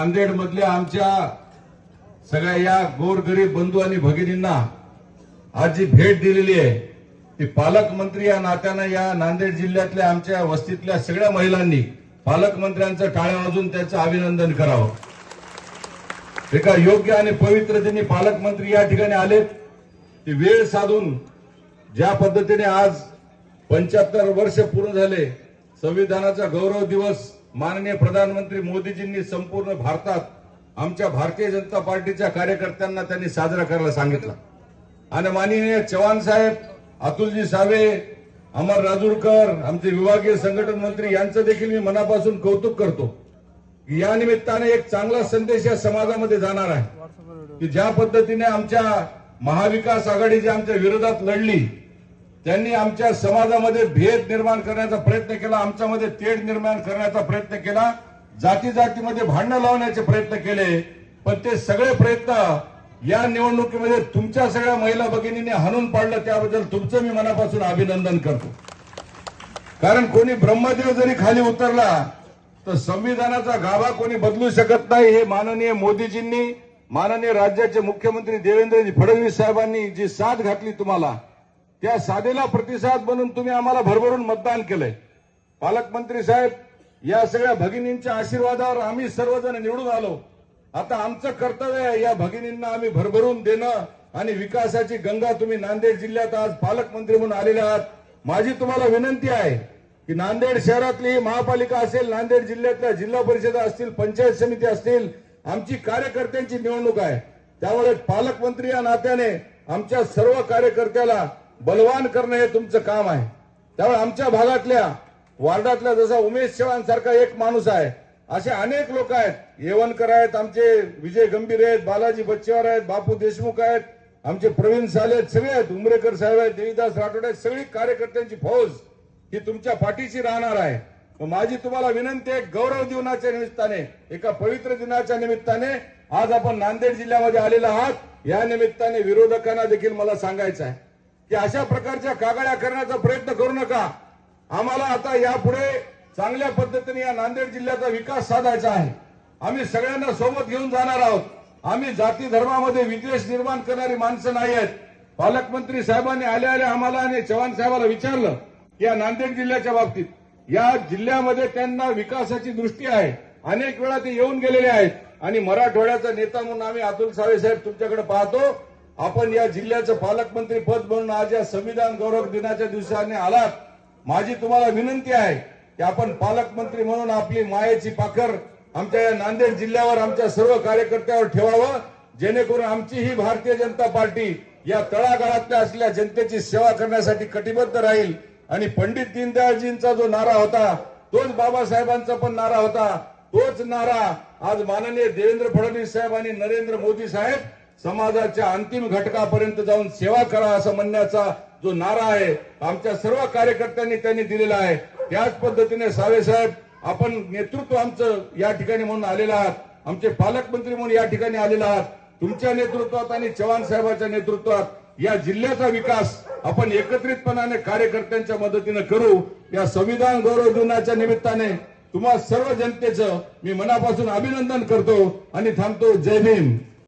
नांदेड मधल्या आमच्या सगळ्या या गोरगरीब बंधू आणि भगिनींना आज जी भेट दिलेली आहे ती पालकमंत्री या नात्यानं या नांदेड जिल्ह्यातल्या आमच्या वस्तीतल्या सगळ्या महिलांनी पालकमंत्र्यांचं टाळ्या वाजून त्याचं अभिनंदन करावं. एका योग्य आणि पवित्रतेने पालकमंत्री या ठिकाणी आलेत. ती वेळ साधून ज्या पद्धतीने आज पंच्याहत्तर वर्ष पूर्ण झाले संविधानाचा गौरव दिवस माननीय प्रधानमंत्री मोदीजींनी संपूर्ण भारतात आमच्या भारतीय जनता पार्टीच्या कार्यकर्त्यांना त्यांनी साजरा करायला सांगितलं. आणि माननीय चव्हाण साहेब अतुलजी सावे अमर राजूरकर आमचे विभागीय संघटन मंत्री यांचं देखील मी मनापासून कौतुक करतो या निमित्ताने एक चांगला संदेश या समाजामध्ये जाणार आहे. की ज्या पद्धतीने आमच्या महाविकास आघाडी जी आमच्या विरोधात लढली त्यांनी आमच्या समाजामध्ये भेद निर्माण करण्याचा प्रयत्न केला आमच्यामध्ये तेढ निर्माण करण्याचा प्रयत्न केला जाती जातीमध्ये भांडणं लावण्याचे प्रयत्न केले पण ते सगळे प्रयत्न या निवडणुकीमध्ये तुमच्या सगळ्या महिला भगिनींनी हाणून पाडलं त्याबद्दल तुमचं मी मनापासून अभिनंदन करतो. कारण कोणी ब्रह्मदेव जरी खाली उतरला तर संविधानाचा गाभा कोणी बदलू शकत नाही हे माननीय मोदीजींनी माननीय राज्याचे मुख्यमंत्री देवेंद्रजी फडणवीस साहेबांनी जी साथ घातली तुम्हाला त्या साधेला प्रतिसाद म्हणून तुम्ही आम्हाला भरभरून मतदान केलंय. पालकमंत्री साहेब या सगळ्या भगिनींच्या आशीर्वादावर आम्ही सर्वजण निवडून आलो. आता आमचं कर्तव्य आहे या भगिनींना आम्ही भरभरून देणं आणि विकासाची गंगा तुम्ही नांदेड जिल्ह्यात आज पालकमंत्री म्हणून आलेले आहात. माझी तुम्हाला विनंती आहे की नांदेड शहरातली ही महापालिका असेल नांदेड जिल्ह्यातल्या जिल्हा परिषदा असतील पंचायत समिती असतील आमची कार्यकर्त्यांची निवडणूक आहे. त्यामुळे पालकमंत्री या नात्याने आमच्या सर्व कार्यकर्त्याला बलवान करणं हे तुमचं काम आहे. त्यामुळे आमच्या भागातल्या वार्डातल्या जसा उमेश चव्हाण सारखा एक माणूस आहे असे अनेक लोक आहेत. येवणकर आहेत आमचे विजय गंभीर आहेत बालाजी बच्चेवार आहेत बापू देशमुख आहेत आमचे प्रवीण साले आहेत सगळे आहेत. उमरेकर साहेब आहेत देवीदास राठोड आहेत सगळी कार्यकर्त्यांची फौज ही तुमच्या पाठीशी राहणार आहे. माझी तुम्हाला विनंती आहे गौरव दिनाच्या निमित्ताने एका पवित्र दिनाच्या निमित्ताने आज आपण नांदेड जिल्ह्यामध्ये आलेला आहात. या निमित्ताने विरोधकांना देखील मला सांगायचं आहे. की अशा प्रकारच्या कागाळ्या करण्याचा प्रयत्न करू नका. आम्हाला आता यापुढे चांगल्या पद्धतीने या नांदेड जिल्ह्याचा विकास साधायचा आहे. आम्ही सगळ्यांना सोबत घेऊन जाणार आहोत. आम्ही जाती धर्मामध्ये विद्वेष निर्माण करणारी माणसं नाही आहेत. पालकमंत्री साहेबांनी आल्या आल्या आम्हाला आणि चव्हाण साहेबाला विचारलं की या नांदेड जिल्ह्याच्या बाबतीत या जिल्ह्यामध्ये त्यांना विकासाची दृष्टी आहे. अनेक वेळा ते येऊन गेलेले आहेत. आणि मराठवाड्याचा नेता म्हणून आम्ही अतुल सावे साहेब तुमच्याकडे पाहतो. आपण या जिल्ह्याचं पालकमंत्री पद म्हणून आज या संविधान गौरव दिनाच्या दिवसाने आलात. माझी तुम्हाला विनंती आहे की आपण पालकमंत्री म्हणून आपली मायेची पाखर आमच्या या नांदेड जिल्ह्यावर आमच्या सर्व कार्यकर्त्यावर ठेवावं. जेणेकरून आमची ही भारतीय जनता पार्टी या तळागाळातल्या असलेल्या जनतेची सेवा करण्यासाठी कटिबद्ध राहील. आणि पंडित दीनदयाळजींचा जो नारा होता तोच बाबासाहेबांचा पण नारा होता. तोच नारा आज माननीय देवेंद्र फडणवीस साहेब आणि नरेंद्र मोदी साहेब समाजाच्या अंतिम घटकापर्यंत जाऊन सेवा करा असं म्हणण्याचा जो नारा आहे आमच्या सर्व कार्यकर्त्यांनी त्यांनी दिलेला आहे. त्याच पद्धतीने सावे साहेब आपण नेतृत्व आमचं या ठिकाणी म्हणून आलेलं आहात. आमचे पालकमंत्री म्हणून या ठिकाणी आलेले आहात. तुमच्या नेतृत्वात आणि चव्हाण साहेबांच्या नेतृत्वात या जिल्ह्याचा विकास आपण एकत्रितपणाने कार्यकर्त्यांच्या मदतीनं करू. या संविधान गौरव दिनाच्या निमित्ताने तुम्हा सर्व जनतेचं मी मनापासून अभिनंदन करतो आणि थांबतो. जय भीम.